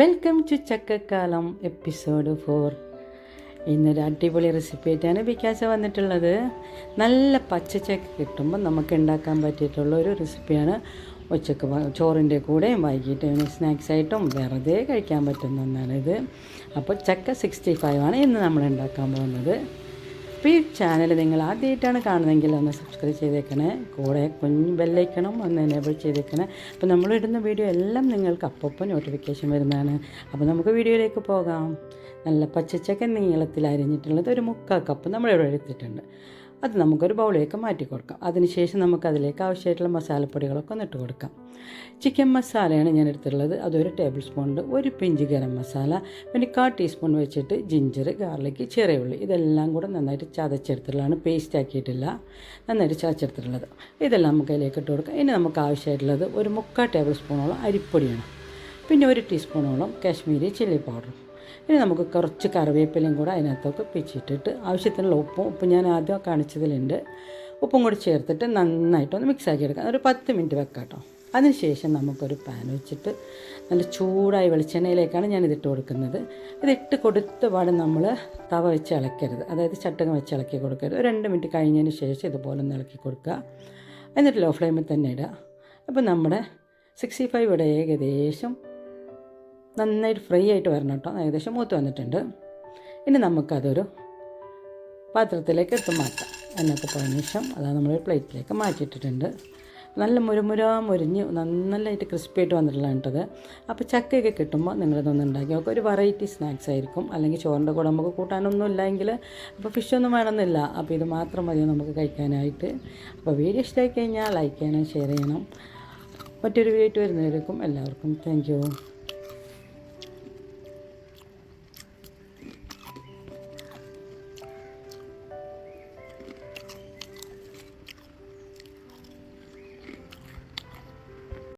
Welcome to ചക്കക്കാലം episode four. ഇന്നൊരു അടിപൊളി റെസിപ്പി ആയിട്ടാണ് വികാസ വന്നിട്ടുള്ളത്. നല്ല പച്ചച്ചക്ക കിട്ടുമ്പോൾ നമുക്ക് ഉണ്ടാക്കാൻ പറ്റിയിട്ടുള്ള ഒരു റെസിപ്പിയാണ് ഉച്ചയ്ക്ക് ചോറിന്റെ കൂടെയും വൈകിട്ട് സ്നാക്സ് ആയിട്ടും വെറുതെ കഴിക്കാൻ പറ്റുന്ന ഒന്നാണിത്. അപ്പോൾ ചക്ക സിക്സ്റ്റി ഫൈവ് ആണ് ഇന്ന് നമ്മൾ ഉണ്ടാക്കാൻ പോകുന്നത്. അപ്പോൾ ഈ ചാനൽ നിങ്ങൾ ആദ്യമായിട്ടാണ് കാണുന്നതെങ്കിൽ ഒന്ന് സബ്സ്ക്രൈബ് ചെയ്തേക്കണേ. കൂടെ കുഞ്ഞ് ബെല്ലൈക്കണം ഒന്ന് എനേബിൾ ചെയ്തേക്കണേ. അപ്പോൾ നമ്മൾ ഇടുന്ന വീഡിയോ എല്ലാം നിങ്ങൾക്ക് അപ്പപ്പം നോട്ടിഫിക്കേഷൻ വരുന്നതാണ്. അപ്പോൾ നമുക്ക് വീഡിയോയിലേക്ക് പോകാം. നല്ല പച്ചച്ചക്ക നീളത്തിൽ അരിഞ്ഞിട്ടുള്ളത് ഒരു മുക്കാൽ കപ്പ് നമ്മളിവിടെ എടുത്തിട്ടുണ്ട്. അത് നമുക്കൊരു ബൗളിലേക്ക് മാറ്റി കൊടുക്കാം. അതിനുശേഷം നമുക്ക് അതിലേക്ക് ആവശ്യമായിട്ടുള്ള മസാലപ്പൊടികളൊക്കെ ഒന്ന് ഇട്ട് കൊടുക്കാം. ചിക്കൻ മസാലയാണ് ഞാൻ എടുത്തിട്ടുള്ളത്. അതൊരു ടേബിൾ സ്പൂണിന്റെ ഒരു പിഞ്ച് ഗരം മസാല പിന്നെ കാ ടീസ്പൂൺ വെച്ചിട്ട് ജിഞ്ചർ ഗാർലിക് ചെറിയ ഉള്ളി ഇതെല്ലാം കൂടെ നന്നായിട്ട് ചതച്ചെടുത്തിട്ടുള്ളതാണ്. പേസ്റ്റ് ആക്കിയിട്ടില്ല. നന്നായിട്ട് ചതച്ചെടുത്തിട്ടുള്ളത്. ഇതെല്ലാം നമുക്ക് അതിലേക്ക് ഇട്ട് കൊടുക്കാം. ഇനി നമുക്ക് ആവശ്യമായിട്ടുള്ളത് ഒരു മുക്കാൽ ടേബിൾ സ്പൂണോളം അരിപ്പൊടിയാണ്. പിന്നെ ഒരു ടീസ്പൂണോളം കാശ്മീരി ചില്ലി പൗഡറും ഇനി നമുക്ക് കുറച്ച് കറിവേപ്പിലയും കൂടെ അതിനകത്തൊക്കെ പിച്ചിട്ടിട്ട് ആവശ്യത്തിനുള്ള ഉപ്പും ഉപ്പ് ഞാൻ ആദ്യം കാണിച്ചതിലുണ്ട്. ഉപ്പും കൂടി ചേർത്തിട്ട് നന്നായിട്ടൊന്ന് മിക്സ് ആക്കി എടുക്കാം. ഒരു പത്ത് മിനിറ്റ് വെക്കാം കേട്ടോ. അതിനുശേഷം നമുക്കൊരു പാൻ വെച്ചിട്ട് നല്ല ചൂടായ വെളിച്ചെണ്ണയിലേക്കാണ് ഞാൻ ഇതിട്ട് കൊടുക്കുന്നത്. ഇതിട്ട് കൊടുത്ത പാടെ നമ്മൾ തവ വെച്ച് ഇളക്കരുത്. അതായത് ചട്ടകം വെച്ച് ഇളക്കി കൊടുക്കരുത്. ഒരു രണ്ട് മിനിറ്റ് കഴിഞ്ഞതിന് ശേഷം ഇതുപോലെ ഒന്ന് ഇളക്കി കൊടുക്കുക. എന്നിട്ട് ലോ ഫ്ലെയിമിൽ തന്നെ ഇടുക. അപ്പോൾ നമ്മുടെ സിക്സ്റ്റി ഫൈവ് ഇവിടെ ഏകദേശം നന്നായിട്ട് ഫ്രൈ ആയിട്ട് വരണം കേട്ടോ. ഏകദേശം മൂത്ത് വന്നിട്ടുണ്ട്. ഇനി നമുക്കതൊരു പാത്രത്തിലേക്ക് എടുത്ത് മാറ്റാം. എന്നൊക്കെ പറഞ്ഞ ശേഷം അത് നമ്മൾ പ്ലേറ്റിലേക്ക് മാറ്റിയിട്ടിട്ടുണ്ട്. നല്ല മുരുമുര മുരിഞ്ഞ് നന്നായിട്ട് ക്രിസ്പി ആയിട്ട് വന്നിട്ടുള്ളതാണ് കേട്ടത്. അപ്പോൾ ചക്കയൊക്കെ കിട്ടുമ്പോൾ നിങ്ങളിതൊന്ന് ഉണ്ടാക്കി നോക്കുക ഒരു വെറൈറ്റി സ്നാക്സ് ആയിരിക്കും. അല്ലെങ്കിൽ ചോറിന്റെ കൂടെ നമുക്ക് കൂട്ടാനൊന്നും ഇല്ലെങ്കിൽ അപ്പോൾ ഫിഷൊന്നും വേണമെന്നില്ല. അപ്പോൾ ഇത് മാത്രം മതി നമുക്ക് കഴിക്കാനായിട്ട്. അപ്പോൾ വീഡിയോ ഇഷ്ടമായി കഴിഞ്ഞാൽ ലൈക്ക് ചെയ്യണം ഷെയർ ചെയ്യണം മറ്റൊരു വീഡിയോ ആയിട്ട് വരുന്നവരേക്കും എല്ലാവർക്കും താങ്ക്